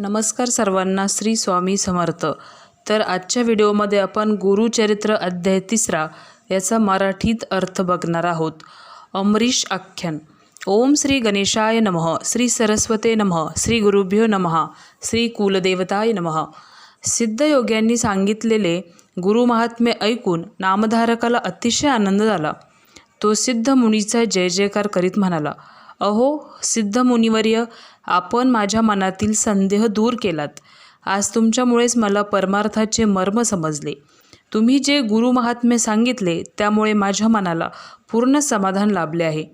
नमस्कार सर्वांना श्री स्वामी समर्थ. तर आजच्या व्हिडिओमध्ये आपण गुरुचरित्र अध्याय तिसरा याचा मराठीत अर्थ बघणार आहोत. अमरीश आख्यान. ओम श्री गणेशाय नमः श्री सरस्वते नमः श्री गुरुभ्यो नमः श्री कुलदेवताय नमः. सिद्धयोग्यांनी सांगितलेले गुरुमहात्म्य ऐकून नामधारकाला अतिशय आनंद झाला. तो सिद्ध मुनीचा जय जयकार करीत म्हणाला अहो सिद्ध मुनिवर्य आपण माझ्या मनातील संदेह दूर केलात. आज तुमच्यामुळेच मला परमार्थाचे मर्म समजले. तुम्ही जे गुरु महात्म्य सांगितले त्यामुळे माझ्या मनाला पूर्ण समाधान लाभले आहे.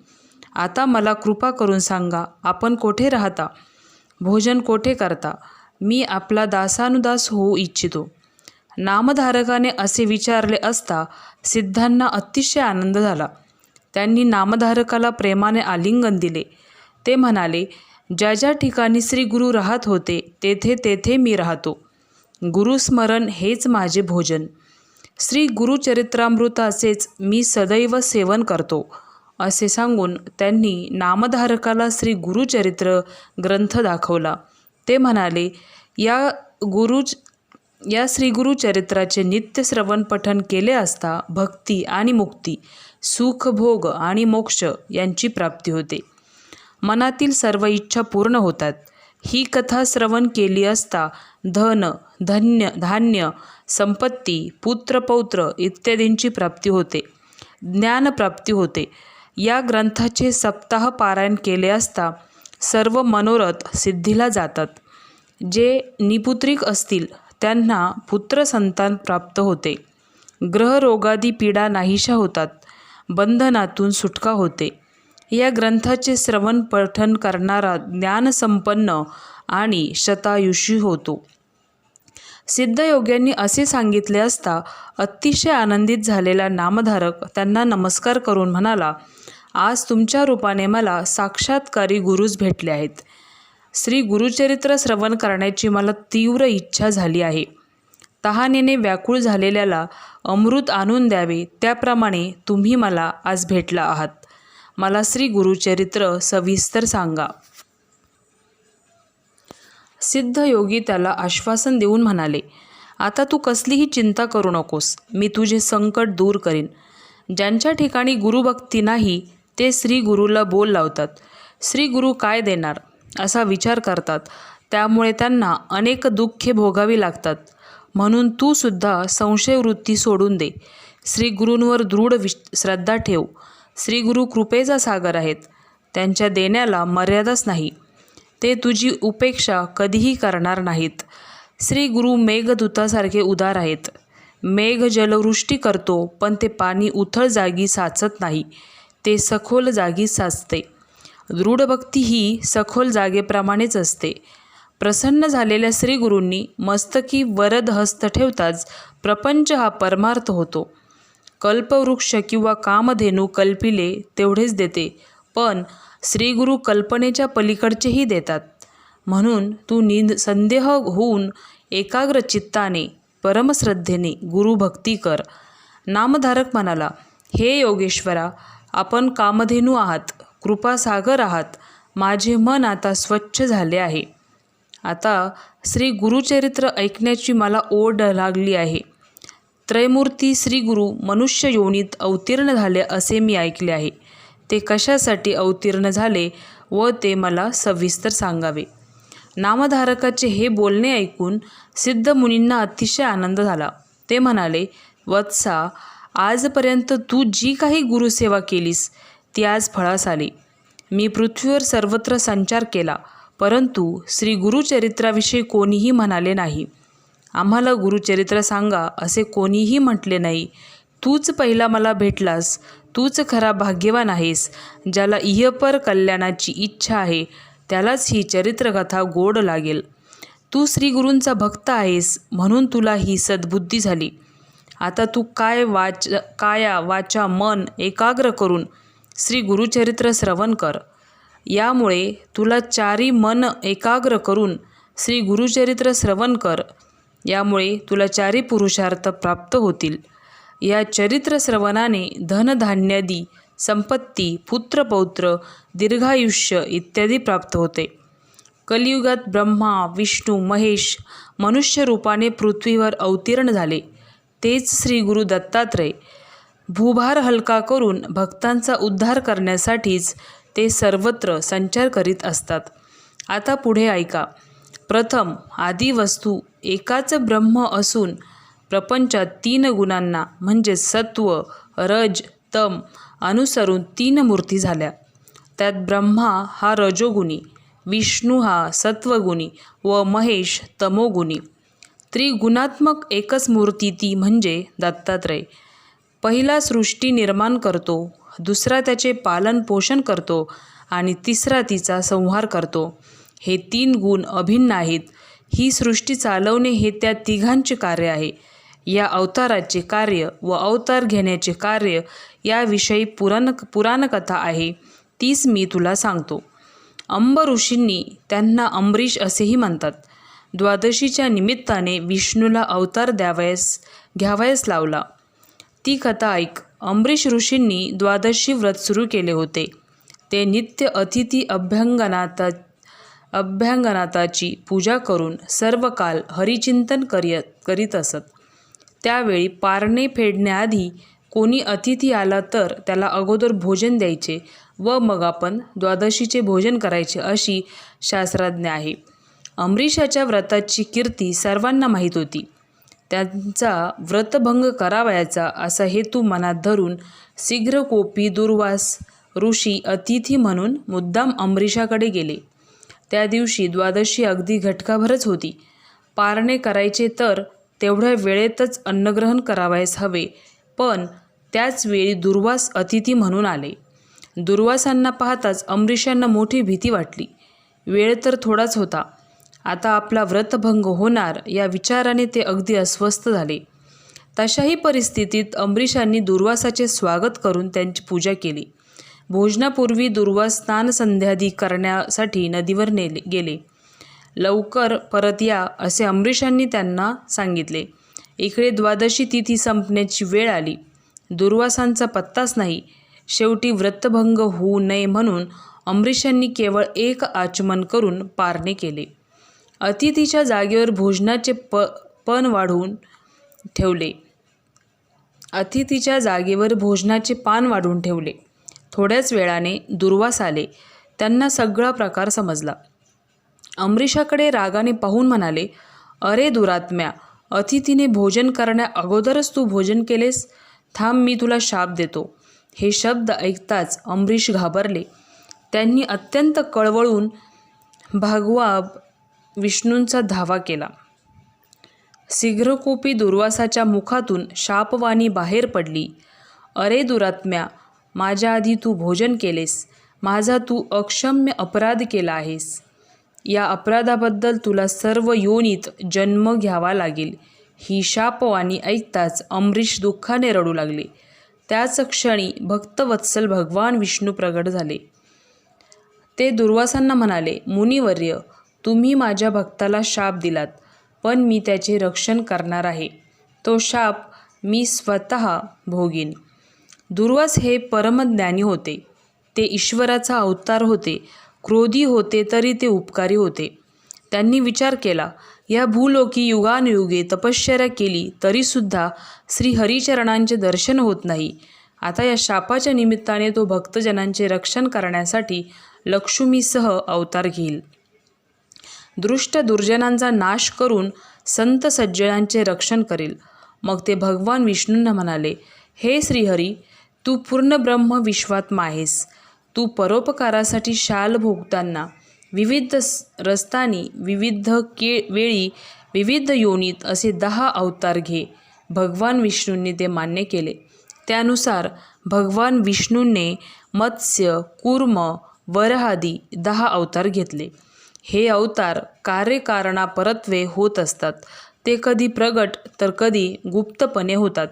आता मला कृपा करून सांगा आपण कोठे राहता? भोजन कोठे करता? मी आपला दासानुदास होऊ इच्छितो. नामधारकाने असे विचारले असता सिद्धांना अतिशय आनंद झाला. त्यांनी नामधारकाला प्रेमाने आलिंगन दिले. ते म्हणाले ज्या ज्या ठिकाणी श्री गुरु राहत होते तेथे तेथे मी राहतो. गुरुस्मरण हेच माझे भोजन. श्री गुरुचरित्रामृताचेच मी सदैव सेवन करतो असे सांगून त्यांनी नामधारकाला श्री गुरुचरित्र ग्रंथ दाखवला. ते म्हणाले या गुरु या श्री गुरुचरित्राचे नित्य श्रवण पठन केले असता भक्ती आणि मुक्ती सुखभोग आणि मोक्ष यांची प्राप्ती होते. मनातील सर्व इच्छा पूर्ण होतात. ही कथा श्रवण केली असता धन धन्य धान्य संपत्ती पुत्रपौत्र इत्यादींची प्राप्ती होते. ज्ञानप्राप्ती होते. या ग्रंथाचे सप्ताह पारायण केले असता सर्व मनोरथ सिद्धीला जातात. जे निपुत्रिक असतील त्यांना पुत्रसंतान प्राप्त होते. ग्रहरोगादी पीडा नाहीशा होतात. बंधनातून सुटका होते. या ग्रंथाचे श्रवण पठन करणारा ज्ञानसंपन्न आणि शतायुषी होतो. सिद्धयोग्यांनी असे सांगितले असता अतिशय आनंदित झालेला नामधारक त्यांना नमस्कार करून म्हणाला आज तुमच्या रूपाने मला साक्षात्कारी गुरुज भेटले आहेत. श्री गुरुचरित्र श्रवण करण्याची मला तीव्र इच्छा झाली आहे. तहानेने व्याकुळ झालेल्याला अमृत आणून द्यावे त्याप्रमाणे तुम्ही मला आज भेटला आहात. मला श्री गुरुचरित्र सविस्तर सांगा. सिद्ध योगी त्याला आश्वासन देऊन म्हणाले आता तू कसलीही चिंता करू नकोस. मी तुझे संकट दूर करीन. ज्यांच्या ठिकाणी गुरुभक्ती नाही ते श्री गुरुला बोल लावतात. श्री गुरु काय देणार? असा विचार करतात. त्यामुळे त्यांना अनेक दुःखे भोगावी लागतात. म्हणून तू सुद्धा संशयवृत्ती सोडून दे. श्री गुरूंवर दृढ विश श्रद्धा ठेव. श्री गुरु कृपेचा सागर आहेत. त्यांच्या देण्याला मर्यादाच नाही. ते तुझी उपेक्षा कधीही करणार नाहीत. श्री गुरु मेघदूतासारखे उदार आहेत. मेघ जलवृष्टी करतो पण ते पाणी उथळ जागी साचत नाही. ते सखोल जागी साचते. दृढभक्ती ही सखोल जागेप्रमाणेच असते. प्रसन्न झालेल्या श्रीगुरूंनी मस्तकी वरद हस्त ठेवताच प्रपंच हा परमार्थ होतो. कल्पवृक्ष किंवा कामधेनू कल्पिले तेवढेच देते पण श्रीगुरु कल्पनेच्या पलीकडचेही देतात. म्हणून तू निंद संदेह होऊन एकाग्र चित्ताने परमश्रद्धेने गुरुभक्ती कर. नामधारक म्हणाला हे योगेश्वरा आपण कामधेनू आहात कृपासागर आहात माझे मन आता स्वच्छ झाले आहे. आता श्री गुरुचरित्र ऐकण्याची मला ओढ लागली आहे. त्रयमूर्ती श्री गुरु मनुष्य योनीत अवतीर्ण झाले असे मी ऐकले आहे. ते कशासाठी अवतीर्ण झाले व ते मला सविस्तर सांगावे. नामधारकाचे हे बोलणे ऐकून सिद्ध मुनींना अतिशय आनंद झाला. ते म्हणाले वत्सा आजपर्यंत तू जी काही गुरुसेवा केलीस ती आज फळास आली. मी पृथ्वीवर सर्वत्र संचार केला परंतु श्री गुरुचरित्राविषयी कोणीही म्हणाले नाही. आम्हाला गुरुचरित्र सांगा असे कोणीही म्हटले नाही. तूच पहिला मला भेटलास तूच खरा भाग्यवान आहेस ज्याला इहपर कल्याणाची इच्छा आहे त्यालाच ही चरित्रकथा गोड लागेल. तू श्रीगुरूंचा भक्त आहेस म्हणून तुला ही सद्बुद्धी झाली. आता तू काय वाच काया वाचा मन एकाग्र करून श्री गुरुचरित्र श्रवण कर. यामुळे तुला चारी मन एकाग्र करून श्री गुरुचरित्र श्रवण कर. यामुळे तुला चारी पुरुषार्थ प्राप्त होतील. या चरित्र श्रवणाने धनधान्यादी संपत्ती पुत्रपौत्र दीर्घायुष्य इत्यादी प्राप्त होते. कलियुगात ब्रह्मा विष्णू महेश मनुष्य रूपाने पृथ्वीवर अवतीर्ण झाले. तेच श्री गुरु दत्तात्रय भूभार हलका करून भक्तांचा उद्धार करण्यासाठीच ते सर्वत्र संचार करीत असतात. आता पुढे ऐका. प्रथम आदी वस्तू एकाच ब्रह्म असून प्रपंचात तीन गुणांना म्हणजे सत्व रज तम अनुसरून तीन मूर्ती झाल्या. त्यात ब्रह्मा हा रजोगुणी विष्णू हा सत्वगुणी व महेश तमोगुणी. त्रिगुणात्मक एकच मूर्ती ती म्हणजे दत्तात्रय. पहिला सृष्टी निर्माण करतो दुसरा त्याचे पालन पोषण करतो आणि तिसरा तिचा संहार करतो. हे तीन गुण अभिन्न आहेत. ही सृष्टी चालवणे हे त्या तिघांचे कार्य आहे. या अवताराचे कार्य व अवतार घेण्याचे कार्य याविषयी पुराण पुराणकथा आहे. तीच मी तुला सांगतो. अंब ऋषींनी त्यांना अंबरीश असेही म्हणतात. द्वादशीच्या निमित्ताने विष्णूला अवतार द्यावयास घ्यावयास लावला. ती कथा ऐक. अंबरीश ऋषींनी द्वादशी व्रत सुरू केले होते. ते नित्य अतिथी अभ्यंगनाथा अभ्यंगनाथाची पूजा करून सर्व काल हरिचिंतन करिय करीत असत. त्यावेळी पारणे फेडण्याआधी कोणी अतिथी आला तर त्याला अगोदर भोजन द्यायचे व मग आपण द्वादशीचे भोजन करायचे अशी शास्त्रज्ञ आहे. अमरीशाच्या व्रताची कीर्ती सर्वांना माहीत होती. त्यांचा व्रतभंग करावयाचा असा हेतू मनात धरून शीघ्रकोपी दुर्वास ऋषी अतिथी म्हणून मुद्दाम अमरीशाकडे गेले. त्या दिवशी द्वादशी अगदी घटकाभरच होती. पारणे करायचे तर तेवढ्या वेळेतच अन्नग्रहण करावयास हवे पण त्याच वेळी दुर्वास अतिथी म्हणून आले. दुर्वासांना पाहताच अमरीशांना मोठी भीती वाटली. वेळ तर थोडाच होता. आता आपला व्रतभंग होणार या विचाराने ते अगदी अस्वस्थ झाले. तशाही परिस्थितीत अमरीशांनी दुर्वासाचे स्वागत करून त्यांची पूजा केली. भोजनापूर्वी दुर्वा स्नान संध्यादी करण्यासाठी नदीवर नेले गेले. लवकर परत या असे अमरीशांनी त्यांना सांगितले. इकडे द्वादशी तिथी संपण्याची वेळ आली. दुर्वासांचा पत्ताच नाही. शेवटी व्रतभंग होऊ नये म्हणून अमरीशांनी केवळ एक आचमन करून पारणे केले. अतिथीच्या जागेवर भोजनाचे प पण वाढवून ठेवले. अतिथीच्या जागेवर भोजनाचे पान वाढून ठेवले. थोड्याच वेळाने दुर्वास आले. त्यांना सगळा प्रकार समजला. अमरीशाकडे रागाने पाहून म्हणाले अरे दुरात्म्या अतिथीने भोजन करण्या अगोदरच तू भोजन केलेस? थांब मी तुला शाप देतो. हे शब्द ऐकताच अमरीश घाबरले. त्यांनी अत्यंत कळवळून भागवा विष्णूंचा धावा केला. शीघ्रकोपी दुर्वासाच्या मुखातून शापवाणी बाहेर पडली. अरे दुरात्म्या माझ्या आधी तू भोजन केलेस माझा तू अक्षम्य अपराध केला आहेस. या अपराधाबद्दल तुला सर्व योनीत जन्म घ्यावा लागेल. ही शापवाणी ऐकताच अमरीश दुःखाने रडू लागले. त्याच क्षणी भक्तवत्सल भगवान विष्णू प्रगट झाले. ते दुर्वासांना म्हणाले मुनिवर्य तुम्ही माझ्या भक्ताला शाप दिलात पण मी त्याचे रक्षण करणार आहे. तो शाप मी स्वतः भोगीन. दुर्वास हे परमज्ञानी होते. ते ईश्वराचा अवतार होते. क्रोधी होते तरी ते उपकारी होते. त्यांनी विचार केला या भूलोकी युगानुयुगे तपश्चर्या केली तरीसुद्धा श्री हरिचरणांचे दर्शन होत नाही. आता या शापाच्या निमित्ताने तो भक्तजनांचे रक्षण करण्यासाठी लक्ष्मीसह अवतार घेईल. दृष्ट दुर्जनांचा नाश करून संत सज्जनांचे रक्षण करेल. मग ते भगवान विष्णूंना म्हणाले हे श्रीहरी तू पूर्ण ब्रह्म विश्वात्मा आहेस. तू परोपकारासाठी शाल भोगताना विविध रस्तानी विविध के वेळी विविध योनीत असे दहा अवतार घे. भगवान विष्णूंनी ते मान्य केले. त्यानुसार भगवान विष्णूंनी मत्स्य कूर्म वरहादी दहा अवतार घेतले. हे अवतार कार्यकारणापरत्वे होत असतात. ते कधी प्रगट तर कधी गुप्तपणे होतात.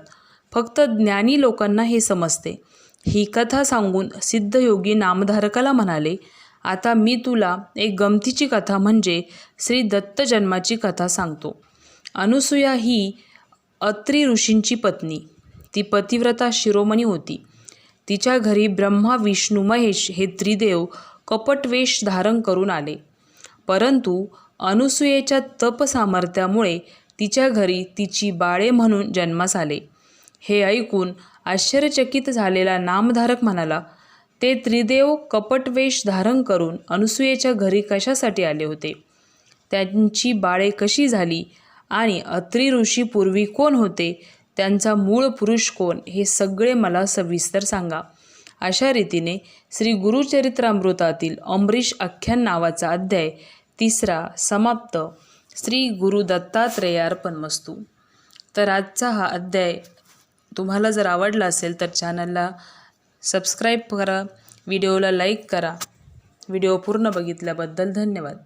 फक्त ज्ञानी लोकांना हे समजते. ही कथा सांगून सिद्धयोगी नामधारकाला म्हणाले आता मी तुला एक गमतीची कथा म्हणजे श्री दत्त जन्माची कथा सांगतो. अनुसूया ही अत्री ऋषींची पत्नी. ती पतिव्रता शिरोमणी होती. तिच्या घरी ब्रह्मा विष्णू महेश हे त्रिदेव कपटवेश धारण करून आले. परंतु अनुसूयेच्या तपसामर्थ्यामुळे तिच्या घरी तिची बाळे म्हणून जन्मास आले. हे ऐकून आश्चर्यचकित झालेला नामधारक म्हणाला ते त्रिदेव कपटवेश धारण करून अनुसूयेच्या घरी कशासाठी आले होते? त्यांची बाळे कशी झाली? आणि अत्री ऋषी पूर्वी कोण होते? त्यांचा मूळ पुरुष कोण? हे सगळे मला सविस्तर सांगा. अशा रीतीने श्री गुरुचरित्रामृतातील अमरीश आख्यान नावाचा अध्याय तिसरा समाप्त. श्री गुरु दत्तात्रेयार्पणमस्तू तर आजचा हा अध्याय तुम्हाला जर आवडला असेल तर चॅनलला सबस्क्राईब करा व्हिडिओला लाईक करा. व्हिडिओ पूर्ण बघितल्याबद्दल धन्यवाद.